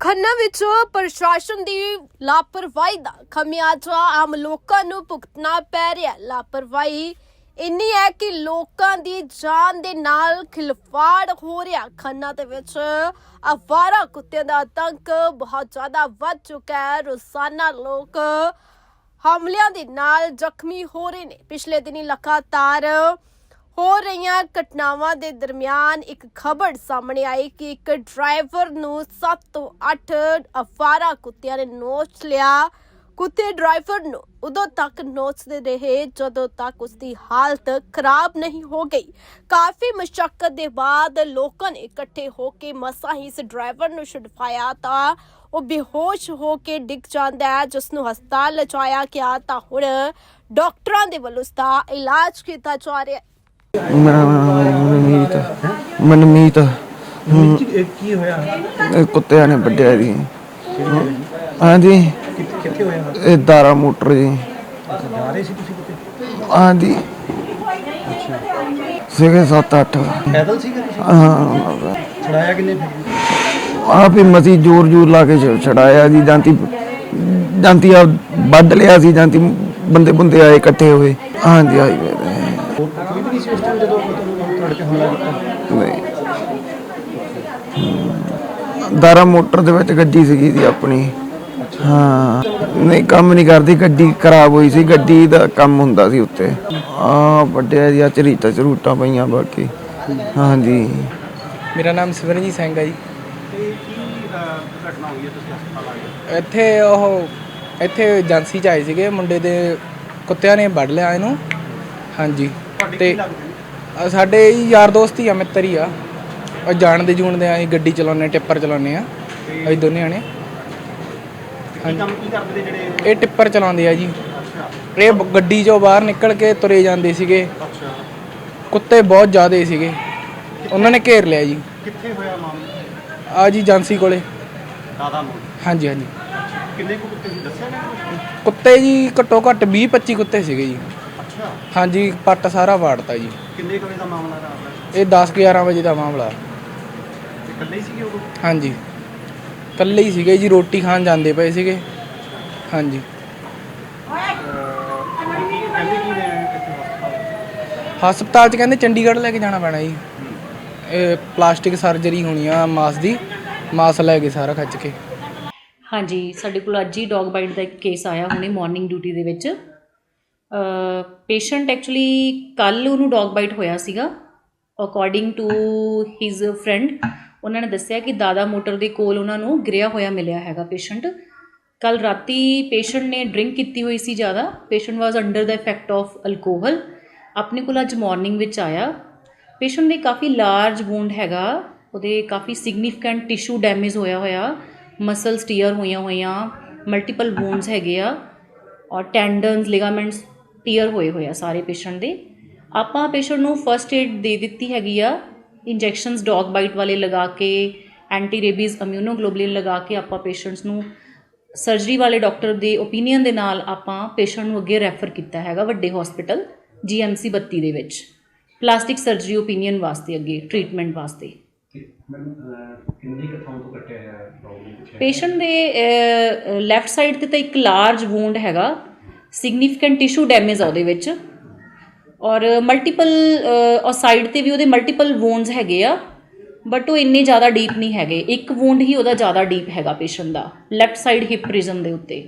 ਖੰਨਾ ਵਿੱਚ ਪ੍ਰਸ਼ਾਸਨ ਦੀ ਲਾਪਰਵਾਹੀ ਦਾ ਖਮਿਆਜਾ ਆਮ ਲੋਕਾਂ ਨੂੰ ਭੁਗਤਣਾ ਪੈ ਰਿਹਾ ਲਾਪਰਵਾਹੀ ਇੰਨੀ ਹੈ ਕਿ ਲੋਕਾਂ ਦੀ ਜਾਨ ਦੇ ਨਾਲ ਖਿਲਵਾੜ ਹੋ ਰਿਹਾ ਖੰਨਾ ਦੇ ਵਿੱਚ ਅਵਾਰਾ ਕੁੱਤਿਆਂ ਦਾ ਆਤੰਕ ਬਹੁਤ ਜ਼ਿਆਦਾ ਵੱਧ ਚੁੱਕਾ ਹੈ। ਰੋਜ਼ਾਨਾ ਲੋਕ ਹਮਲਿਆਂ ਦੇ ਨਾਲ ਜ਼ਖਮੀ ਹੋ ਰਹੇ ਨੇ। ਪਿਛਲੇ ਦਿਨੀ ਲਗਾਤਾਰ ਹੋ ਰਹੀਆਂ ਘਟਨਾਵਾਂ ਦੇ ਦਰਮਿਆਨ ਇੱਕ ਖਬਰ ਸਾਹਮਣੇ ਆਈ ਕਿ ਇੱਕ ਡਰਾਈਵਰ ਨੂੰ 7 ਤੋਂ 8 ਅਫਾਰਾ ਕੁੱਤਿਆਂ ਨੇ ਨੋਚ ਲਿਆ। ਕੁੱਤੇ ਡਰਾਈਵਰ ਨੂੰ ਉਦੋਂ ਤੱਕ ਨੋਚਦੇ ਰਹੇ ਜਦੋਂ ਤੱਕ ਉਸ ਦੀ ਹਾਲਤ ਖਰਾਬ ਨਹੀਂ ਹੋ ਗਈ। ਕਾਫੀ ਮੁਸ਼ਕਲ ਦੇ ਬਾਅਦ ਲੋਕਾਂ ਨੇ ਇਕੱਠੇ ਹੋ ਕੇ ਮਸਾਂ ਹੀ ਇਸ ਡਰਾਈਵਰ ਨੂੰ ਛੁਡਵਾਇਆ ਤਾਂ ਉਹ ਬੇਹੋਸ਼ ਹੋ ਕੇ ਡਿੱਗ ਜਾਂਦਾ ਹੈ ਜਿਸ ਨੂੰ ਹਸਪਤਾਲ ਲਿਜਾਇਆ ਗਿਆ ਤਾਂ ਹੁਣ ਡਾਕਟਰਾਂ ਦੇ ਵੱਲੋਂ ਉਸ ਦਾ ਇਲਾਜ ਕੀਤਾ ਜਾ ਰਿਹਾ ਮੇਰਾ ਨਾਮ ਮਨਮੀਤ ਮਨਮੀਤ। ਇਹ ਕੀ ਹੋਇਆ? ਇਹ ਕੁੱਤਿਆਂ ਨੇ ਵੱਢਿਆ ਜੀ। ਹਾਂਜੀ ਕਿੱਥੇ ਕਿੱਥੇ ਹੋਇਆ? ਇਹ ਦਾਰਾ ਮੋਟਰ ਜੀ। ਜਾ ਰਹੇ ਸੀ ਤੁਸੀਂ ਕਿਤੇ? ਹਾਂਜੀ ਸੀਗੇ 7-8 ਪੈਦਲ ਸੀਗੇ ਤੁਸੀਂ? ਹਾਂ ਛੜਾਇਆ ਕਿੰਨੇ ਫਿਰ? ਆਪ ਹੀ ਮਸੀ ਜੋਰ ਜੋਰ ਲਾ ਕੇ ਛ- ਛਡਾਇਆ ਜੀ। ਜਾਂਤੀ ਜਾਂਤੀ ਆ ਵੱਢ ਲਿਆ ਸੀ। ਜਾਂਤੀ ਬੰਦੇ ਬੰਦੇ ਆਏ ਇਕੱਠੇ ਹੋਏ। ਹਾਂਜੀ ਆਈ। ਹੋਰ? ਵੀ ਨਹੀਂ ਸੀ ਉਸ ਟਾਈਮ ਜਦੋਂ ਤੁਹਾਨੂੰ ਤੁਹਾਡੇ ਤੇ ਹਮਲਾ ਕੀਤਾ ਨਹੀਂ। ਦਾਰਾ ਮੋਟਰ ਦੇ ਵਿੱਚ ਗੱਡੀ ਸੀਗੀ ਜੀ ਆਪਣੀ। ਹਾਂ। ਨਹੀਂ ਕੰਮ ਨਹੀਂ ਕਰਦੀ ਗੱਡੀ ਖਰਾਬ ਹੋਈ ਸੀ ਗੱਡੀ ਦਾ ਕੰਮ ਹੁੰਦਾ ਸੀ ਉੱਤੇ ਆ ਵੱਡਿਆ ਜੀ ਚਰੀਤਾ ਚਰੂਟਾਂ ਪਈਆਂ ਬਾਕੀ। ਹਾਂਜੀ। ਮੇਰਾ ਨਾਮ ਸਿਮਰਨਜੀਤ ਸਿੰਘ ਹੈ ਜੀ ਇੱਥੇ ਉਹ ਇੱਥੇ ਏਜੰਸੀ ਚ ਆਏ ਸੀਗੇ ਮੁੰਡੇ ਦੇ ਕੁੱਤਿਆਂ ਨੇ ਵੱਢ ਲਿਆ ਇਹਨੂੰ। ਹਾਂਜੀ। ਤੇ ਅ, ਸਾਡੇ ਯਾਰ ਦੋਸਤ ਹੀ ਆ ਮਿੱਤਰ ਹੀ ਆ। ਉਹ ਜਾਣਦੇ ਜੂਣਦੇ ਆ ਅਸੀਂ ਗੱਡੀ ਚਲਾਉਂਦੇ ਟਿੱਪਰ ਚਲਾਉਂਦੇ ਆ ਅਸੀਂ ਦੋਨੇ ਆਣੇ ਕੀ ਕੰਮ ਕੀ ਕਰਦੇ ਤੇ ਜਿਹੜੇ ਇਹ ਟਿੱਪਰ ਚਲਾਉਂਦੇ ਆ ਜੀ। ਇਹ ਬ- ਗੱਡੀ ਚੋਂ ਬਾਹਰ ਨਿਕਲ ਕੇ ਤੁਰੇ ਜਾਂਦੇ ਸੀਗੇ। ਅੱਛਾ। ਕੁੱਤੇ ਬਹੁਤ ਜ਼ਿਆਦੇ ਸੀਗੇ। ਉਹਨਾਂ ਨੇ ਘੇਰ ਲਿਆ ਜੀ। ਕਿੱਥੇ ਹੋਇਆ ਮਾਮਲਾ? ਆ ਜੀ ਏਜੰਸੀ ਕੋਲੇ। ਦਾਦਾ ਮੋੜ ਹਾਂਜੀ ਹਾਂਜੀ। ਕਿੰਨੇ ਕੁ ਕੁੱਤੇ ਸੀ? ਦੱਸਿਆ ਨਾ ਕੁੱਤੇ ਜੀ ਘੱਟੋ ਘੱਟ 20 25 ਕੁੱਤੇ ਸੀਗੇ ਜੀ। ਅੱਛਾ ਹਾਂਜੀ ਪੱਟ ਸਾਰਾ ਵਾੜਤਾ ਜੀ। ਕਿੰਨੇ ਕੁ ਵਜੇ ਦਾ ਮਾਮਲਾ ਦਾ? ਇਹ 10 11 ਵਜੇ ਦਾ ਮਾਮਲਾ। ਤੇ ਇਕੱਲੇ ਹੀ ਸੀਗੇ ਉਹ? ਹਾਂਜੀ। ਇਕੱਲੇ ਹੀ ਸੀਗੇ ਜੀ ਰੋਟੀ ਖਾਣ ਜਾਂਦੇ ਪਏ ਸੀਗੇ। ਹਾਂਜੀ। ਕਹਿੰਦੇ ਕੀ ਨੇ ਇੱਥੇ ਹਸਪਤਾਲ ਹਸਪਤਾਲ 'ਚ ਕਹਿੰਦੇ ਚੰਡੀਗੜ੍ਹ ਲੈ ਕੇ ਜਾਣਾ ਪੈਣਾ ਜੀ। ਇਹ ਪਲਾਸਟਿਕ ਸਰਜਰੀ ਹੋਣੀ ਆ ਮਾਸ ਦੀ ਮਾਸ ਲੈ ਕੇ ਸਾਰਾ ਖੱਚ ਕੇ। ਹਾਂਜੀ ਸਾਡੇ ਕੋਲ ਅੱਜ ਹੀ ਡੌਗ ਬਾਈਟ ਦਾ ਇੱਕ ਕੇਸ ਆਇਆ ਹੁਣੇ ਮਾਰਨਿੰਗ ਡਿਊਟੀ ਦੇ ਵਿੱਚ। ਪੇਸ਼ੈਂਟ ਐਕਚੁਅਲੀ ਕੱਲ ਉਹਨੂੰ ਡੌਗ ਬਾਈਟ ਹੋਇਆ ਸੀਗਾ ਅਕੋਰਡਿੰਗ ਟੂ ਹਿਸ ਫਰੈਂਡ ਉਹਨਾਂ ਨੇ ਦੱਸਿਆ ਕਿ ਦਾਦਾ ਮੋਟਰ ਦੇ ਕੋਲ ਉਹਨਾਂ ਨੂੰ ਗਿਰਿਆ ਹੋਇਆ ਮਿਲਿਆ ਹੈਗਾ ਪੇਸ਼ੈਂਟ ਕੱਲ ਰਾਤੀ ਪੇਸ਼ੈਂਟ ਨੇ ਡਰਿੰਕ ਕੀਤੀ ਹੋਈ ਸੀ ਜ਼ਿਆਦਾ patient was under the effect of alcohol ਆਪਣੇ ਕੋਲ ਅੱਜ ਮਾਰਨਿੰਗ ਵਿੱਚ ਆਇਆ। ਪੇਸ਼ੈਂਟ ਦੇ ਕਾਫੀ ਲਾਰਜ ਵੂੰਡ ਹੈਗਾ, ਉਹਦੇ ਕਾਫੀ ਸਿਗਨੀਫੀਕੈਂਟ ਟਿਸ਼ੂ ਡੈਮੇਜ ਹੋਇਆ ਹੋਇਆ ਮਸਲਸ ਟੀਅਰ ਹੋਈਆਂ ਹੋਈਆਂ ਮਲਟੀਪਲ ਵੂੰਡਸ ਹੈਗੇ ਆ, ਔਰ ਟੈਂਡਨਸ ਲਿਗਾਮੈਂਟਸ ਟੀਅਰ ਹੋਏ ਹੋਏ ਆ ਸਾਰੇ ਪੇਸ਼ੈਂਟ ਦੇ। ਆਪਾਂ ਪੇਸ਼ੈਂਟ ਨੂੰ ਫਰਸਟ ਏਡ ਦੇ ਦਿੱਤੀ ਹੈਗੀ ਆ ਇੰਜੈਕਸ਼ਨਸ ਡੌਗ ਬਾਈਟ ਵਾਲੇ ਲਗਾ ਕੇ ਐਂਟੀ ਰੇਬੀਜ਼ ਇਮਿਊਨੋਗਲੋਬੁਲਿਨ ਲਗਾ ਕੇ ਆਪਾਂ ਪੇਸ਼ੈਂਟਸ ਨੂੰ। ਸਰਜਰੀ ਵਾਲੇ ਡਾਕਟਰ ਦੇ ਓਪੀਨੀਅਨ ਦੇ ਨਾਲ ਆਪਾਂ ਪੇਸ਼ੈਂਟ ਨੂੰ ਅੱਗੇ ਰੈਫਰ ਕੀਤਾ ਹੈਗਾ ਵੱਡੇ ਹਸਪੀਟਲ ਜੀਐਮਸੀ 32 ਦੇ ਵਿੱਚ। ਪਲਾਸਟਿਕ ਸਰਜਰੀ ਓਪੀਨੀਅਨ ਵਾਸਤੇ ਅੱਗੇ ਟ੍ਰੀਟਮੈਂਟ ਵਾਸਤੇ। ਕਿੰਨੀ ਤੋਂ ਕੱਟਿਆ ਪੇਸ਼ੈਂਟ ਦੇ ਲੈਫਟ ਸਾਈਡ ਤੇ ਤਾਂ ਇੱਕ ਲਾਰਜ ਵੂੰਡ ਹੈਗਾ। ਸਿਗਨੀਫੀਕੈਂਟ ਟਿਸ਼ੂ ਡੈਮੇਜ ਆ ਉਹਦੇ ਵਿੱਚ। ਔਰ ਮਲਟੀਪਲ ਔਰ ਸਾਈਡ ਤੇ ਵੀ ਉਹਦੇ ਮਲਟੀਪਲ ਵੂੰਡਸ ਹੈਗੇ ਆ ਬਟ ਉਹ ਇੰਨੇ ਜ਼ਿਆਦਾ ਡੀਪ ਨਹੀਂ ਹੈਗੇ। ਇੱਕ ਵੂੰਡ ਹੀ ਉਹਦਾ ਜ਼ਿਆਦਾ ਡੀਪ ਹੈਗਾ ਪੇਸ਼ੈਂਟ ਦਾ ਲੈਫਟ ਸਾਈਡ ਹਿਪ ਰੀਜਨ ਦੇ ਉੱਤੇ।